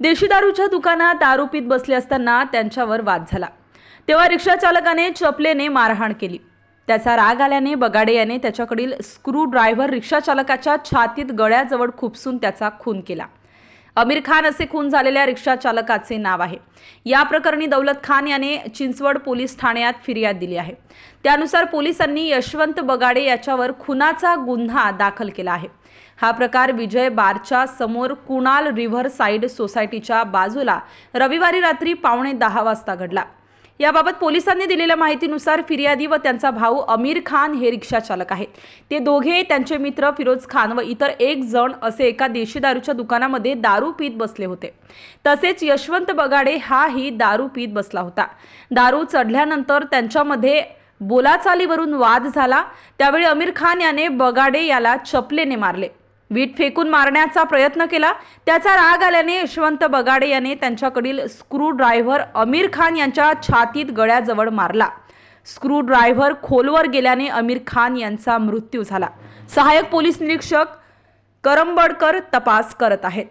देशी दारूच्या दुकानात दारू पीत बसले असताना त्यांच्यावर वाद झाला. तेव्हा रिक्षा चालकाने चपलेने मारहाण केली. त्याचा राग आल्याने बगाडे याने त्याच्याकडील स्क्रू ड्रायव्हर रिक्षा चालकाच्या छातीत गळ्याजवळ खुपसून त्याचा खून केला. अमीर खान असे खून झालेल्या रिक्षा चालकाचे नाव आहे. या प्रकरणी दौलत खान याने चिंचवड पोलीस ठाण्यात फिर्याद दिली आहे. त्यानुसार पोलिसांनी यशवंत बगाडे याच्यावर खुनाचा गुन्हा दाखल केला आहे. हा प्रकार विजय बारच्या समोर कुणाल रिव्हर साईड सोसायटीच्या बाजूला रविवारी रात्री पावणे दहा वाजता घडला. याबाबत पोलिसांनी दिलेल्या माहितीनुसार फिर्यादी व त्यांचा भाऊ अमीर खान हे रिक्षा चालक आहेत. ते दोघे त्यांचे मित्र फिरोज खान व इतर एक जण असे एका देशी दारूच्या दुकानामध्ये दारू पीत बसले होते. तसेच यशवंत बगाडे हाही दारू पीत बसला होता. दारू चढल्यानंतर त्यांच्यामध्ये बोलाचालीवरून वाद झाला. त्यावेळी अमीर खान याने बगाडे याला चपलेने मारले. वीट फेकून मारण्याचा प्रयत्न केला. त्याचा राग आल्याने यशवंत बगाडे याने त्यांच्याकडील स्क्रू ड्रायव्हर अमीर खान यांच्या छातीत गळ्याजवळ मारला. स्क्रू ड्रायव्हर खोलवर गेल्याने अमीर खान यांचा मृत्यू झाला. सहाय्यक पोलीस निरीक्षक करंबडकर तपास करत आहेत.